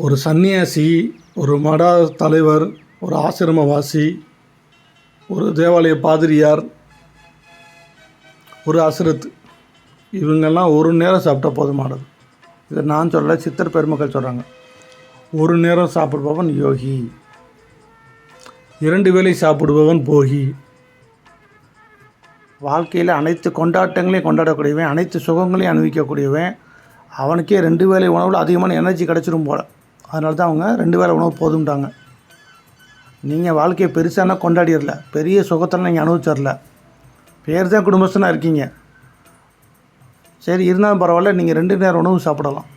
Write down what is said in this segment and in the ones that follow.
ஒரு சன்னியாசி ஒரு மட தலைவர் ஒரு ஆசிரமவாசி ஒரு தேவாலய பாதிரியார் ஒரு அசுரத். இவங்கெல்லாம் ஒரு நேரம் சாப்பிட்டா போதுமானது. இதை நான் சொல்ல சித்தர் பெருமக்கள் சொல்கிறாங்க ஒரு நேரம் சாப்பிடுபவன் யோகி. இரண்டு வேளை சாப்பிடுபவன் போகி. வாழ்க்கையில் அனைத்து கொண்டாட்டங்களையும் கொண்டாடக்கூடியவன் அனைத்து சுகங்களையும் அனுபவிக்கக்கூடியவன். அவனுக்கே ரெண்டு வேளை உணவில் அதிகமான எனர்ஜி கிடச்சிரும் போல். அதனால தான் அவங்க ரெண்டு வேளை உணவு போதும்ட்டாங்க நீங்கள் வாழ்க்கையை பெருசானா கொண்டாடிடல. பெரிய சுகத்தெல்லாம் நீங்கள் அனுபவிச்சிடல. பேர் தான் குடும்பஸ்தனாக இருக்கீங்க. சரி இருந்தாலும் பரவாயில்ல நீங்கள் ரெண்டு நேரம் உணவு சாப்பிடலாம்.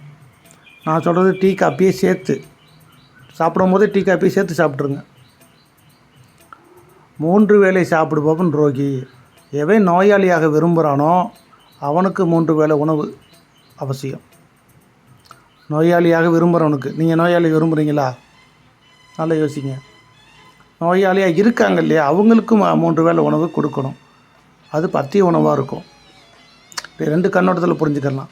நான் சொல்கிறது டீ காப்பியே சேர்த்து. சாப்பிடும் போதே டீ காப்பியை சேர்த்து சாப்பிட்ருங்க மூன்று வேளை சாப்பிடுபவன் ரோகி. எவன் நோயாளியாக விரும்புகிறானோ அவனுக்கு மூன்று வேளை உணவு அவசியம். நோயாளியாக விரும்புகிறவனுக்கு நீங்கள் நோயாளி விரும்புகிறீங்களா நல்லா யோசிங்க. நோயாளியாக இருக்காங்க இல்லையா? அவங்களுக்கும் மூன்று வேளை உணவு கொடுக்கணும். அது பத்திய உணவாக இருக்கும். இப்போ ரெண்டு கண்ணோட்டத்தில் புரிஞ்சுக்கலாம்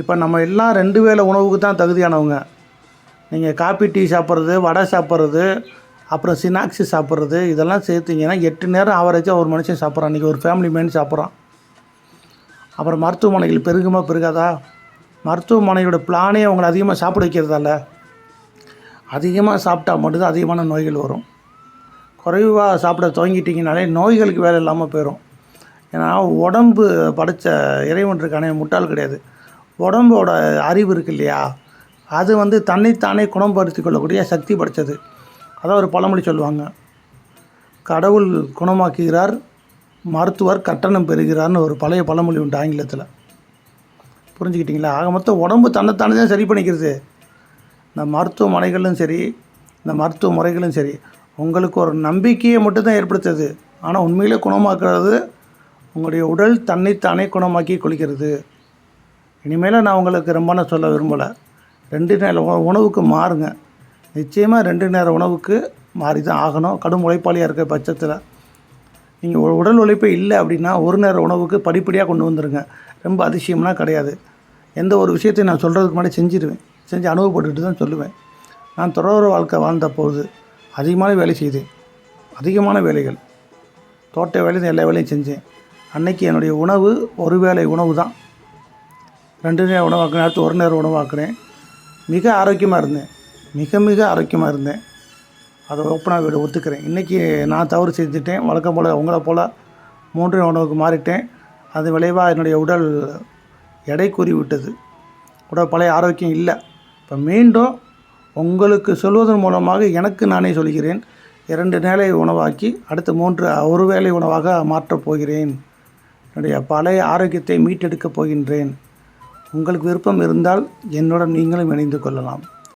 இப்போ நம்ம எல்லாம் ரெண்டு வேளை உணவுக்கு தான் தகுதியானவங்க. நீங்கள் காப்பி டீ சாப்பிட்றது வடை சாப்பிட்றது அப்புறம் சினாக்ஸி சாப்பிட்றது இதெல்லாம் சேர்த்திங்கன்னா எட்டு நேரம் ஆவரேஜாக ஒரு மனுஷன் சாப்பிட்றான். இன்றைக்கி ஒரு ஃபேமிலி மேன் சாப்பிட்றான். அப்புறம் மருத்துவமனைகள் பெருகுமா பெருகாதா? மருத்துவமனையோட பிளானே அவங்களை அதிகமாக சாப்பிட வைக்கிறதால அதிகமாக சாப்பிட்டா மட்டும்தான் அதிகமான நோய்கள் வரும். குறைவாக சாப்பிட துவங்கிட்டிங்கனாலே நோய்களுக்கு வேலை இல்லாமல் போயிடும் ஏன்னா உடம்பு படைத்த இறைவன் இருக்கானே முட்டாள் கிடையாது. உடம்போட அறிவு இருக்கு இல்லையா? அது வந்து தன்னைத்தானே குணப்படுத்தி கொள்ளக்கூடிய சக்தி படைத்தது அதான் ஒரு பழமொழி சொல்லுவாங்க. கடவுள் குணமாக்குகிறார் மருத்துவர் கட்டணம் பெறுகிறார்னு ஒரு பழைய பழமொழி உண்டு ஆங்கிலத்தில். புரிஞ்சுக்கிட்டீங்களா? ஆக மொத்தம் உடம்பு தன்னைத்தானே தான் சரி பண்ணிக்கிறது. இந்த மருத்துவமனைகளும் சரி இந்த மருத்துவ முறைகளும் சரி உங்களுக்கு ஒரு நம்பிக்கையை மட்டும்தான் ஏற்படுத்துது. ஆனால் உண்மையிலே குணமாக்குறது உங்களுடைய உடல் தன்னைத்தானே குணமாக்கி குளிக்கிறது. இனிமேல் நான் உங்களுக்கு ரொம்ப நான் சொல்ல விரும்பலை. ரெண்டு நேர உணவுக்கு மாறுங்க. நிச்சயமாக ரெண்டு நேர உணவுக்கு மாறி தான் ஆகணும். கடும் உழைப்பாளியாக இருக்க பட்சத்தில். நீங்கள் உடல் உழைப்பே இல்லை அப்படின்னா ஒரு நேர உணவுக்கு படிப்படியாக கொண்டு வந்துடுங்க ரொம்ப அதிசயம்லாம் கிடையாது. எந்த ஒரு விஷயத்தையும் நான் சொல்கிறதுக்கு முன்னாடி செஞ்சிருவேன். செஞ்சு அனுபவப்பட்டுட்டு தான் சொல்லுவேன். நான் தொடர் வாழ்க்கை வாழ்ந்த போது அதிகமான வேலை செய்தேன். அதிகமான வேலைகள். தோட்ட வேலையும் எல்லா வேலையும் செஞ்சேன். அன்னைக்கு என்னுடைய உணவு ஒரு வேளை உணவு தான். ரெண்டு நேரம் உணவாக்குறேன் அடுத்து ஒரு நேரம் உணவாக்குனேன் மிக ஆரோக்கியமாக இருந்தேன். மிக மிக ஆரோக்கியமாக இருந்தேன். அதை ஓப்பனாக வீடு ஒத்துக்கிறேன். இன்றைக்கி நான் தவறு செஞ்சுட்டேன். வழக்கம் போல் உங்களை போல் மூன்று உணவுக்கு மாறிட்டேன். அது விளைவாக என்னுடைய உடல் எடை கூறிவிட்டது. உடல் பழைய ஆரோக்கியம் இல்லை. இப்போ மீண்டும் உங்களுக்கு சொல்வதன் மூலமாக எனக்கு நானே சொல்கிறேன். இரண்டு நேலை உணவாக்கி அடுத்து மூன்று ஒரு வேளை உணவாக மாற்றப் போகிறேன். என்னுடைய பழைய ஆரோக்கியத்தை மீட்டெடுக்கப் போகின்றேன். உங்களுக்கு விருப்பம் இருந்தால் என்னுடன் நீங்களும் இணைந்து கொள்ளலாம்.